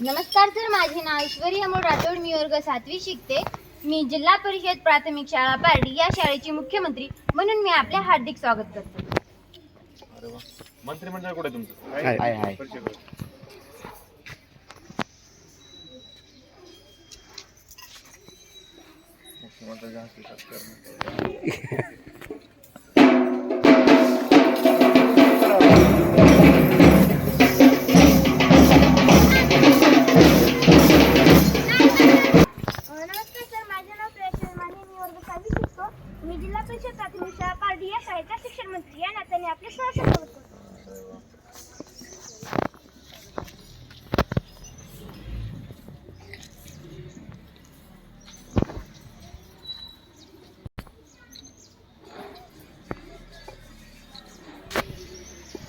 नमस्कार सर माझे नाव ऐश्वर्या अमोल राठोड. मी वर्ग सातवी शिकते. मी जिल्हा परिषद प्राथमिक शाळा पारडी या शाळेची मुख्यमंत्री म्हणून मी आपले हार्दिक स्वागत करते. अरे वा. मंत्रिमंडळ कुठे तुमचं? आहे, आहे, हस्ते. मी जिल्हा परिषद पारडी या शिक्षण मंत्री या नात्याने आपले सहर्ष स्वागत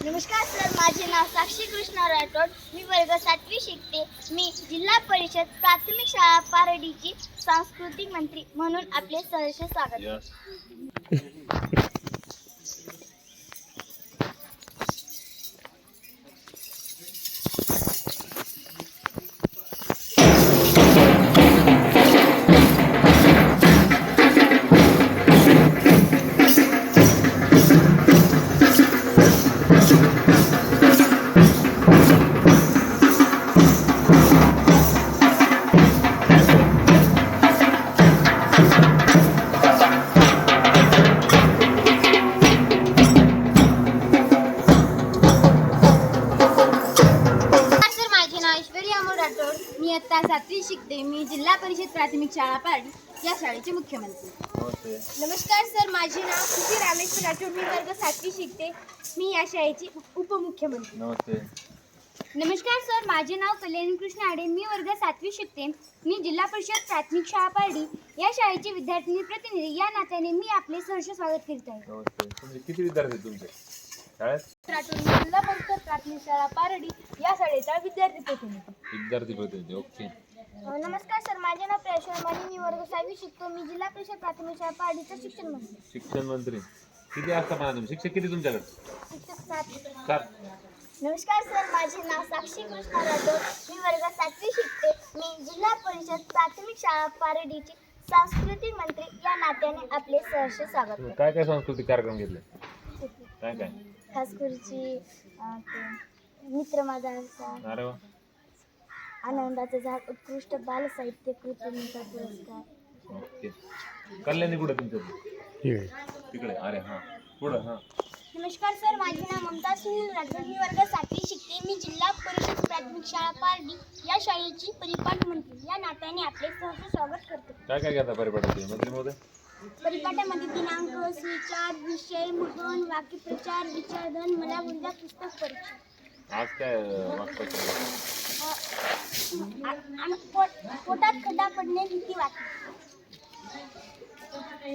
नमस्कार सर माझे नाव साक्षी कृष्णा राठोड. मी वर्ग सातवी शिकते. मी जिल्हा परिषद प्राथमिक शाळा पारडीची सांस्कृतिक मंत्री म्हणून आपले सहर्ष स्वागत. इयत्ता सातवी शिकते. मी जिल्हा परिषद प्राथमिक शाळा पारडी या शाळेचे मुख्यमंत्री. नमस्कार सर. माझे नाव खुशी रामेश्वर राठोड. मी वर्ग सातवी शिकते. मी या शाळेची उपमुख्यमंत्री. नमस्ते नमस्कार सर. माझे नाव कल्याणी कृष्ण आडे. मी वर्ग सातवी शिकते. मी जिल्हा परिषद प्राथमिक शाळा पारडी या शाळेचे विद्यार्थिनी प्रतिनिधी. या नात्याने मी आपले सहर्ष स्वागत करीत आहे. नमस्ते तुमचे किती विद्यार्थी आहेत तुमचे? शाळेत? राठोड मी जिल्हा परिषद प्राथमिक शाळा पारडी या शाळेचा विद्यार्थी प्रतिनिधी. विद्यार्थी प्रतिनिधी ओके नमस्कार सर माझे नाव प्रयशोर माने मी वर्ग सहावी शिकतो. मी जिल्हा परिषद प्राथमिक शाळा पारडीचा शिक्षण मंत्री. शिक्षण मंत्री. किती असता म्हणा तुम्ही? शिक्षक किती तुमच्याकडे? शिक्षक सात. सात. नमस्कार सर माझे नाव साक्षी कृष्णा राठोड मी वर्ग सातवी शिकते. मी जिल्हा परिषद प्राथमिक शाळा पारडीची सांस्कृतिक मंत्री. या नात्याने आपले सहर्ष स्वागत काय काय सांस्कृतिक कार्यक्रम घेतले? काय काय? खास खुर्ची अं, ते मित्र माझा असा. अरे वा. आनंदाचं झाड उत्कृष्ट बालसाहित्य कृतींचा पुरस्कार. ओके. कल्याणी कुठे तुमच्या ठीक आहे. तिकडे. अरे हां. पुढं हां. नमस्कार सर. माझे नाव ममता सुनील राठोड मी वर्ग सातवी शिकते. मी जिल्हा परिषद प्राथमिक शाळा पारडी या शाळेची परिपाठ मंत्री. या नात्याने आपले सहर्ष स्वागत करतो. काय काय घेता परिपाठाचे मंत्री महोदय? परिपाठामध्ये दिनांक विचार विषय मुद्रण वाक्यप्रचार विचारधन मला उद्या पुस्तक परीक्षा. आज काय अं, वाक्प्रचार? पोटात खड्डा पडणे भीती वाटते.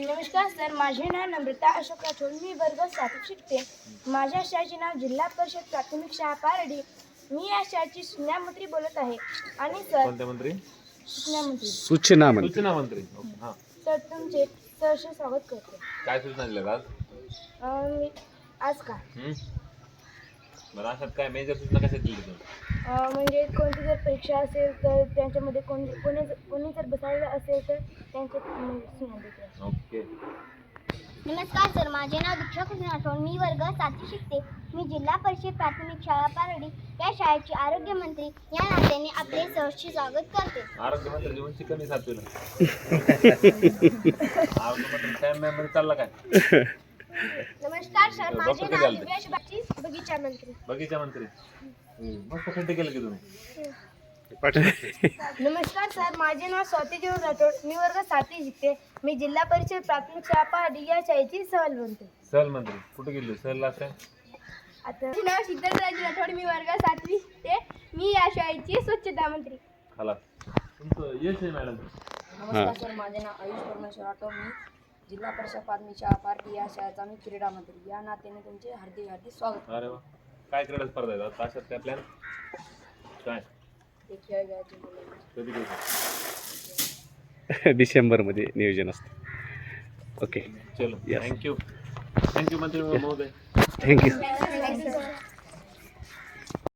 नमस्कार सर माझे नाव नम्रता अशोक राठोड. मी वर्ग सातवी शिकते. माझ्या शाळेचे नाव जिल्हा परिषद प्राथमिक शाळा पारडी मी या शाळेची सूचनामंत्री बोलत आहे. आणि सर कोणत्या मंत्री? सूचना म्हणते सूचना मंत्री. ओके सर तुमचे सहर्ष स्वागत करते. काय सूचना दिल्या आज? अ, मी आज का? हं? बरं अशात काय मेजर सूचना कशा दिली तुम्ही? म्हणजे कोणती जर परीक्षा असेल तर त्यांच्यामध्ये कोण कोणी जर- कोणी जर बसायला असेल तर त्यांचे ओके. नमस्कार सर माझे नाव दीक्षा कृष्ण राठोड मी वर्ग सातवी शिकते. मी जिल्हा परिषद प्राथमिक शाळा पारडी या शाळेचे आरोग्य मंत्री. या नात्याने आपले सहर्ष स्वागत करते. आरोग्य मंत्री जीवन शिकवणी सातवीला. आरोग्य मंत्री सॅम मॅममध्ये चालला काय? नमस्कार सर डॉक्टर माझे कधी नाव? दिव्याश बाची बगीचा मंत्री. बगीचा मंत्री. मस्त खड्डे केले की तुम्ही? नमस्कार सर माझे नाव स्वाती जीवन राठोड. मी वर्ग सातवी शिकते. मी जिल्हा परिषद प्राथमिक शाळा पारडी या शाळेची सहल बनते सहल मंत्री. कुठे गेली? सहलला काय? आता माझे नाव शीतलराज राठोड. मी वर्ग सातवी शिकते. मी या शाळेची स्वच्छता मंत्री. खाला तुमचं यश आहे मॅडम. नमस्कार सर माझे नाव आयुष परमेश्वर राठोड. मी जिल्हा परिषद शाळा पार्टी या शाळेचा मी क्रीडा मंत्री या नात्याने तुमचे हार्दिक हार्दिक स्वागत. अरे वा. काय क्रीडा स्पर्धा आहेत? आता अशात काय प्लॅन काय? ते खेळ घ्यायचे. कधी घ्यायचं डिसेंबरमध्ये नियोजन असतं. ओके चलो. Yes. थँक्यू थँक्यू मंत्री महोदय. थँक्यू